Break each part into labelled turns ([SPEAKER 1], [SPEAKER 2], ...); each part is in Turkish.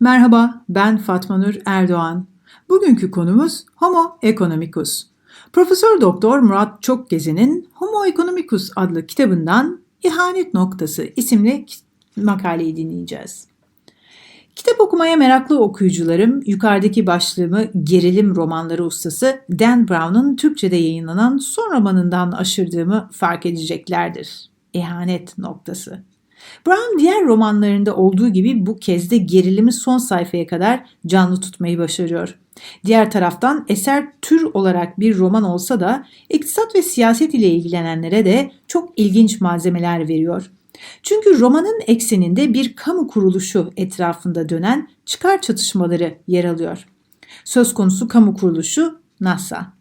[SPEAKER 1] Merhaba, ben Fatma Nur Erdoğan. Bugünkü konumuz Homo economicus. Profesör Doktor Murat Çokgezi'nin Homo economicus adlı kitabından İhanet Noktası isimli makaleyi dinleyeceğiz. Kitap okumaya meraklı okuyucularım yukarıdaki başlığımı gerilim romanları ustası Dan Brown'un Türkçe'de yayınlanan son romanından aşırdığımı fark edeceklerdir. İhanet noktası. Brown diğer romanlarında olduğu gibi bu kez de gerilimi son sayfaya kadar canlı tutmayı başarıyor. Diğer taraftan eser tür olarak bir roman olsa da iktisat ve siyaset ile ilgilenenlere de çok ilginç malzemeler veriyor. Çünkü romanın ekseninde bir kamu kuruluşu etrafında dönen çıkar çatışmaları yer alıyor. Söz konusu kamu kuruluşu NASA.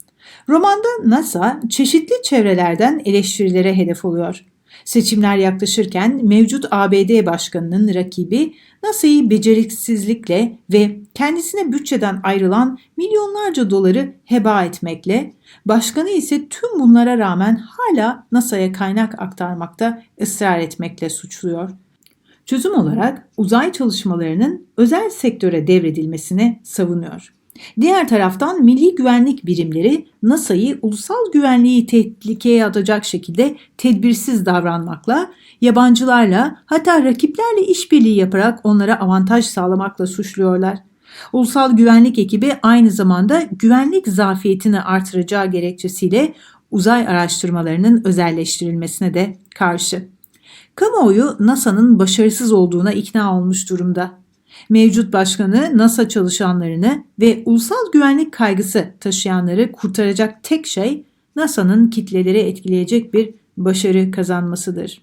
[SPEAKER 1] Romanda NASA çeşitli çevrelerden eleştirilere hedef oluyor. Seçimler yaklaşırken mevcut ABD başkanının rakibi NASA'yı beceriksizlikle ve kendisine bütçeden ayrılan milyonlarca doları heba etmekle, başkanı ise tüm bunlara rağmen hala NASA'ya kaynak aktarmakta ısrar etmekle suçluyor. Çözüm olarak uzay çalışmalarının özel sektöre devredilmesini savunuyor. Diğer taraftan milli güvenlik birimleri NASA'yı ulusal güvenliği tehlikeye atacak şekilde tedbirsiz davranmakla, yabancılarla hatta rakiplerle işbirliği yaparak onlara avantaj sağlamakla suçluyorlar. Ulusal güvenlik ekibi aynı zamanda güvenlik zafiyetini artıracağı gerekçesiyle uzay araştırmalarının özelleştirilmesine de karşı. Kamuoyu NASA'nın başarısız olduğuna ikna olmuş durumda. Mevcut başkanı NASA çalışanlarını ve ulusal güvenlik kaygısı taşıyanları kurtaracak tek şey NASA'nın kitleleri etkileyecek bir başarı kazanmasıdır.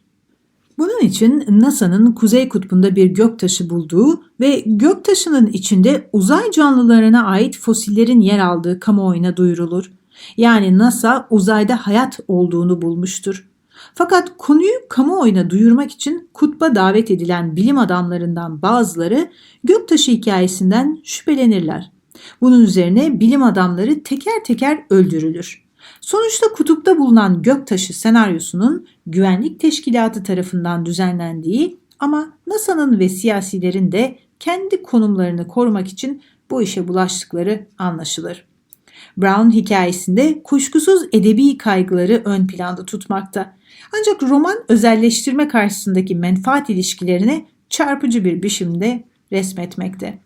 [SPEAKER 1] Bunun için NASA'nın Kuzey Kutbu'nda bir göktaşı bulduğu ve göktaşının içinde uzay canlılarına ait fosillerin yer aldığı kamuoyuna duyurulur. Yani NASA uzayda hayat olduğunu bulmuştur. Fakat konuyu kamuoyuna duyurmak için kutba davet edilen bilim adamlarından bazıları göktaşı hikayesinden şüphelenirler. Bunun üzerine bilim adamları teker teker öldürülür. Sonuçta kutupta bulunan göktaşı senaryosunun güvenlik teşkilatı tarafından düzenlendiği ama NASA'nın ve siyasilerin de kendi konumlarını korumak için bu işe bulaştıkları anlaşılır. Brown hikayesinde kuşkusuz edebi kaygıları ön planda tutmakta. Ancak roman özelleştirme karşısındaki menfaat ilişkilerini çarpıcı bir biçimde resmetmekte.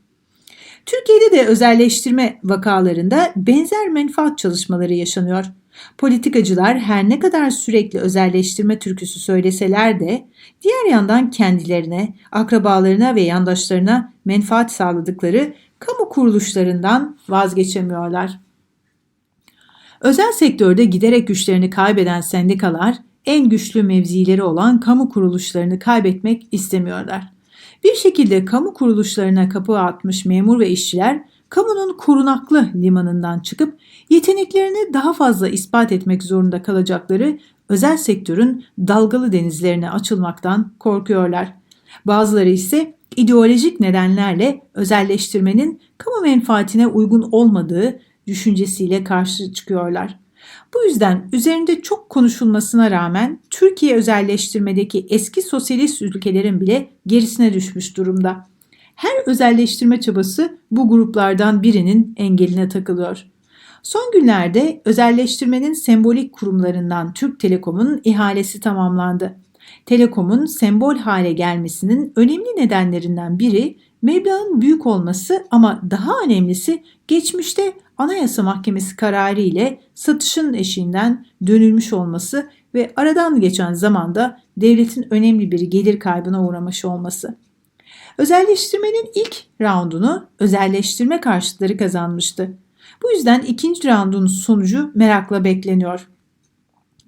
[SPEAKER 1] Türkiye'de de özelleştirme vakalarında benzer menfaat çalışmaları yaşanıyor. Politikacılar her ne kadar sürekli özelleştirme türküsü söyleseler de diğer yandan kendilerine, akrabalarına ve yandaşlarına menfaat sağladıkları kamu kuruluşlarından vazgeçemiyorlar. Özel sektörde giderek güçlerini kaybeden sendikalar en güçlü mevzileri olan kamu kuruluşlarını kaybetmek istemiyorlar. Bir şekilde kamu kuruluşlarına kapı atmış memur ve işçiler kamunun korunaklı limanından çıkıp yeteneklerini daha fazla ispat etmek zorunda kalacakları özel sektörün dalgalı denizlerine açılmaktan korkuyorlar. Bazıları ise ideolojik nedenlerle özelleştirmenin kamu menfaatine uygun olmadığı düşüncesiyle karşı çıkıyorlar. Bu yüzden üzerinde çok konuşulmasına rağmen Türkiye özelleştirmedeki eski sosyalist ülkelerin bile gerisine düşmüş durumda. Her özelleştirme çabası bu gruplardan birinin engeline takılıyor. Son günlerde özelleştirmenin sembolik kurumlarından Türk Telekom'un ihalesi tamamlandı. Telekom'un sembol hale gelmesinin önemli nedenlerinden biri meblağın büyük olması ama daha önemlisi geçmişte Anayasa Mahkemesi kararı ile satışın eşiğinden dönülmüş olması ve aradan geçen zamanda devletin önemli bir gelir kaybına uğramış olması. Özelleştirmenin ilk raundunu özelleştirme karşıtları kazanmıştı. Bu yüzden ikinci raundun sonucu merakla bekleniyor.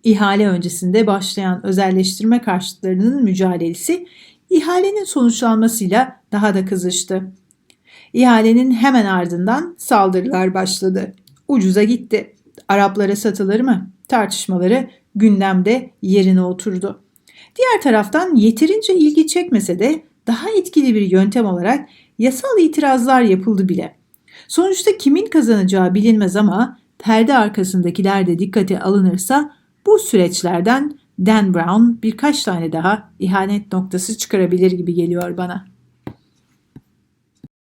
[SPEAKER 1] İhale öncesinde başlayan özelleştirme karşıtlarının mücadelesi ihalenin sonuçlanmasıyla daha da kızıştı. İhalenin hemen ardından saldırılar başladı. Ucuza gitti. Araplara satılır mı? Tartışmaları gündemde yerine oturdu. Diğer taraftan yeterince ilgi çekmese de daha etkili bir yöntem olarak yasal itirazlar yapıldı bile. Sonuçta kimin kazanacağı bilinmez ama perde arkasındakiler de dikkate alınırsa bu süreçlerden Dan Brown birkaç tane daha ihanet noktası çıkarabilir gibi geliyor bana.